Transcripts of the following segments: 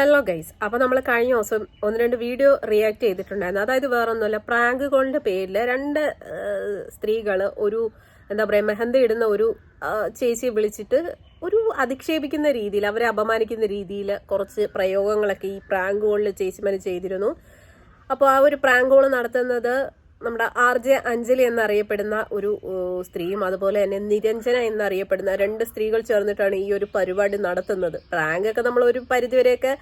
Hello guys അപ്പോൾ നമ്മൾ കഴിഞ്ഞ ദിവസം ഒന്ന് രണ്ട് വീഡിയോ റിയാക്ട് ചെയ്തിട്ടുണ്ടായിരുന്നു. അതായത് വേറൊന്നുമല്ല പ്രാങ്കുകളുടെ പേരിൽ രണ്ട് സ്ത്രീകൾ ഒരു എന്താ പറയാ മെഹന്തി ഇടുന്ന ഒരു ചേച്ചിയെ വിളിച്ചിട്ട് ഒരു അധിക്ഷേപിക്കുന്ന രീതിയിൽ അവരെ അപമാനിക്കുന്ന രീതിയിൽ കുറച്ച് പ്രയോഗങ്ങളൊക്കെ ഈ പ്രാങ്ക് പ്രാങ്കുകളിൽ ചേച്ചിമാർ ചെയ്തിരുന്നു. അപ്പോൾ ആ ഒരു പ്രാങ്കോൾ നടത്തുന്നത് നമ്മുടെ ആർ ജെ അഞ്ജലി എന്നറിയപ്പെടുന്ന ഒരു സ്ത്രീയും അതുപോലെ തന്നെ നിരഞ്ജന എന്നറിയപ്പെടുന്ന രണ്ട് സ്ത്രീകൾ ചേർന്നിട്ടാണ് ഈ ഒരു പരിപാടി നടത്തുന്നത്. പ്രാങ്ക് ഒക്കെ നമ്മൾ ഒരു പരിധിവരെയൊക്കെ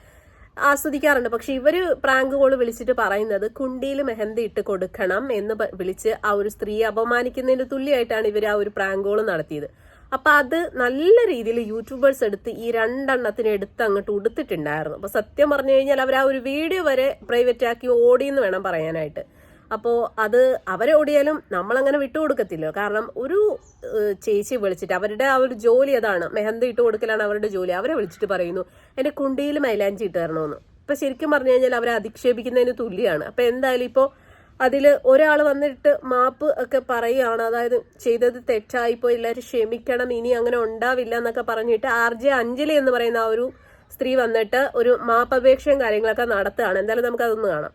ആസ്വദിക്കാറുണ്ട്. പക്ഷെ ഇവർ പ്രാങ്ക് കോൾ വിളിച്ചിട്ട് പറയുന്നത് കുണ്ടിയിൽ മെഹന്തി ഇട്ട് കൊടുക്കണം എന്ന് വിളിച്ച് ആ ഒരു സ്ത്രീയെ അപമാനിക്കുന്നതിന് തുല്യമായിട്ടാണ് ഇവർ ആ ഒരു പ്രാങ്ക് കോൾ നടത്തിയത്. അപ്പൊ അത് നല്ല രീതിയിൽ യൂട്യൂബേഴ്സ് എടുത്ത് ഈ രണ്ടെണ്ണത്തിന് എടുത്ത് അങ്ങോട്ട് ഉടുത്തിട്ടുണ്ടായിരുന്നു. അപ്പൊ സത്യം പറഞ്ഞു കഴിഞ്ഞാൽ അവർ ആ ഒരു വീഡിയോ വരെ പ്രൈവറ്റ് ആക്കി ഓടിയെന്ന് വേണം പറയാനായിട്ട്. അപ്പോൾ അത് അവരെ ഓടിയാലും നമ്മളങ്ങനെ വിട്ടുകൊടുക്കത്തില്ല കാരണം ഒരു ചേച്ചി വിളിച്ചിട്ട് അവരുടെ ആ ഒരു ജോലി അതാണ്. മെഹന്തി ഇട്ട് കൊടുക്കലാണ് അവരുടെ ജോലി. അവരെ വിളിച്ചിട്ട് പറയുന്നു എന്റെ കുണ്ടിയിൽ മൈലാഞ്ചി ഇട്ട് തരണമെന്ന് ഇപ്പൊ ശരിക്കും പറഞ്ഞു കഴിഞ്ഞാൽ അവരെ അധിക്ഷേപിക്കുന്നതിന് തുല്യമാണ് അപ്പൊ എന്തായാലും ഇപ്പോൾ അതിൽ ഒരാൾ വന്നിട്ട് മാപ്പ് ഒക്കെ പറയുകയാണ്. അതായത് ചെയ്തത് തെറ്റായിപ്പോ എല്ലാവരും ക്ഷമിക്കണം ഇനി അങ്ങനെ ഉണ്ടാവില്ല എന്നൊക്കെ പറഞ്ഞിട്ട് ആർ ജെ അഞ്ജലി എന്ന് പറയുന്ന ആ ഒരു സ്ത്രീ വന്നിട്ട് ഒരു മാപ്പപേക്ഷയും കാര്യങ്ങളൊക്കെ നടത്തുകയാണ്. എന്തായാലും നമുക്ക് അതൊന്ന് കാണാം.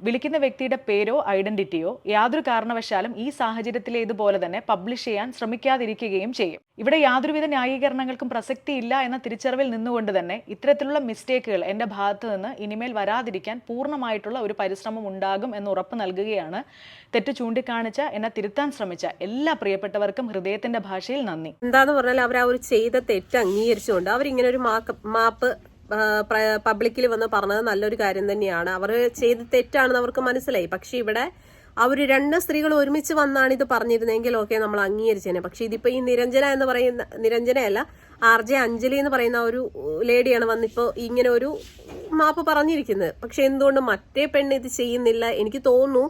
വിളിക്കുന്ന വ്യക്തിയുടെ പേരോ ഐഡന്റിറ്റിയോ യാതൊരു കാരണവശാലും ഈ സാഹചര്യത്തിൽ ഇതുപോലെ തന്നെ പബ്ലിഷ് ചെയ്യാൻ ശ്രമിക്കാതിരിക്കുകയും ചെയ്യും. ഇവിടെ യാതൊരുവിധ ന്യായീകരണങ്ങൾക്കും പ്രസക്തിയില്ല എന്ന തിരിച്ചറിവിൽ നിന്നുകൊണ്ട് തന്നെ ഇത്തരത്തിലുള്ള മിസ്റ്റേക്കുകൾ എന്റെ ഭാഗത്തു നിന്ന് ഇനിമേൽ വരാതിരിക്കാൻ പൂർണമായിട്ടുള്ള ഒരു പരിശ്രമം ഉണ്ടാകും എന്ന് ഉറപ്പ് നൽകുകയാണ്. തെറ്റ് ചൂണ്ടിക്കാണിച്ച എന്നെ തിരുത്താൻ ശ്രമിച്ച എല്ലാ പ്രിയപ്പെട്ടവർക്കും ഹൃദയത്തിന്റെ ഭാഷയിൽ നന്ദി. എന്താന്ന് പറഞ്ഞാൽ അവർ ആ ഒരു ചെയ്ത തെറ്റ് അംഗീകരിച്ചുകൊണ്ട് അവരിങ്ങനെ ഒരു മാപ്പ് പബ്ലിക്കിൽ വന്ന് പറഞ്ഞത് നല്ലൊരു കാര്യം തന്നെയാണ്. അവർ ചെയ്ത് തെറ്റാണെന്ന് അവർക്ക് മനസ്സിലായി. പക്ഷേ ഇവിടെ അവർ രണ്ട് സ്ത്രീകൾ ഒരുമിച്ച് വന്നാണ് ഇത് പറഞ്ഞിരുന്നെങ്കിൽ ഓക്കെ നമ്മൾ അംഗീകരിച്ചേനെ. പക്ഷേ ഇതിപ്പോ ഈ നിരഞ്ജന എന്ന് പറയുന്ന നിരഞ്ജനയല്ല ആർ ജെ അഞ്ജലി എന്ന് പറയുന്ന ഒരു ലേഡിയാണ് വന്നിപ്പോ ഇങ്ങനെ ഒരു മാപ്പ് പറഞ്ഞിരിക്കുന്നത്. പക്ഷെ എന്തുകൊണ്ട് മറ്റേ പെണ്ണ് ഇത് ചെയ്യുന്നില്ല? എനിക്ക് തോന്നുന്നു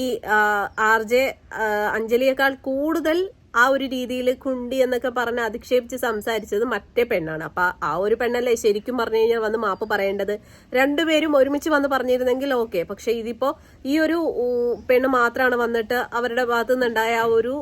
ഈ ആർ ജെ അഞ്ജലിയേക്കാൾ കൂടുതൽ ആ ഒരു രീതിയിൽ കുണ്ടി എന്നൊക്കെ പറഞ്ഞ് അധിക്ഷേപിച്ച് സംസാരിച്ചത് മറ്റേ പെണ്ണാണ്. അപ്പൊ ആ ഒരു പെണ്ണല്ലേ ശരിക്കും പറഞ്ഞു കഴിഞ്ഞാൽ വന്ന് മാപ്പ് പറയേണ്ടത്? രണ്ടുപേരും ഒരുമിച്ച് വന്ന് പറഞ്ഞിരുന്നെങ്കിൽ ഓക്കെ. പക്ഷെ ഇതിപ്പോ ഈ ഒരു പെണ്ണ് മാത്രമാണ് വന്നിട്ട് അവരുടെ ഭാഗത്തു നിന്നുണ്ടായ ആ ഒരു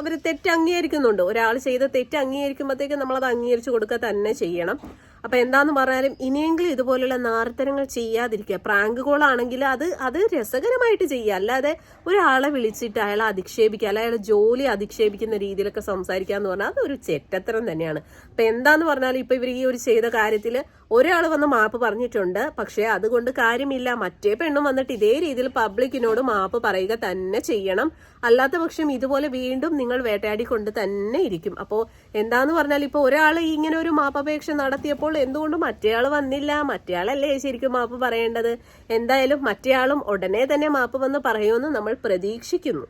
അവർ തെറ്റ് അംഗീകരിക്കുന്നുണ്ട്. ഒരാൾ ചെയ്ത തെറ്റ് അംഗീകരിക്കുമ്പോഴത്തേക്ക് നമ്മളത് അംഗീകരിച്ചു കൊടുക്കുക തന്നെ ചെയ്യണം. അപ്പൊ എന്താന്ന് പറഞ്ഞാലും ഇനിയെങ്കിലും ഇതുപോലുള്ള നാർത്തനങ്ങൾ ചെയ്യാതിരിക്കുക. പ്രാങ്ക് കോളാണെങ്കിൽ അത് അത് രസകരമായിട്ട് ചെയ്യുക. അല്ലാതെ ഒരാളെ വിളിച്ചിട്ട് അയാളെ അധിക്ഷേപിക്കുക അല്ല അയാളെ ജോലി അധിക്ഷേപിക്കുന്ന രീതിയിലൊക്കെ സംസാരിക്കുക എന്ന് പറഞ്ഞാൽ അതൊരു ചെറ്റത്തരം തന്നെയാണ്. അപ്പം എന്താന്ന് പറഞ്ഞാലും ഇപ്പം ഇവർ ഈ ഒരു ചെയ്ത കാര്യത്തിൽ ഒരാൾ വന്ന് മാപ്പ് പറഞ്ഞിട്ടുണ്ട്. പക്ഷേ അതുകൊണ്ട് കാര്യമില്ല. മറ്റേ പെണ്ണും വന്നിട്ട് ഇതേ രീതിയിൽ പബ്ലിക്കിനോട് മാപ്പ് പറയുക തന്നെ ചെയ്യണം. അല്ലാത്ത പക്ഷം ഇതുപോലെ വീണ്ടും നിങ്ങൾ വേട്ടയാടി കൊണ്ട് തന്നെ ഇരിക്കും. അപ്പോൾ എന്താന്ന് പറഞ്ഞാൽ ഇപ്പോൾ ഒരാൾ ഇങ്ങനെ ഒരു മാപ്പപേക്ഷ നടത്തിയപ്പോൾ എന്തുകൊണ്ട് മറ്റേയാൾ വന്നില്ല. മറ്റേയാളല്ലേ ശരിക്കും മാപ്പ് പറയേണ്ടത്. എന്തായാലും മറ്റേയാളും ഉടനെ തന്നെ മാപ്പ് വന്ന് പറയുമെന്ന് നമ്മൾ പ്രതീക്ഷിക്കുന്നു.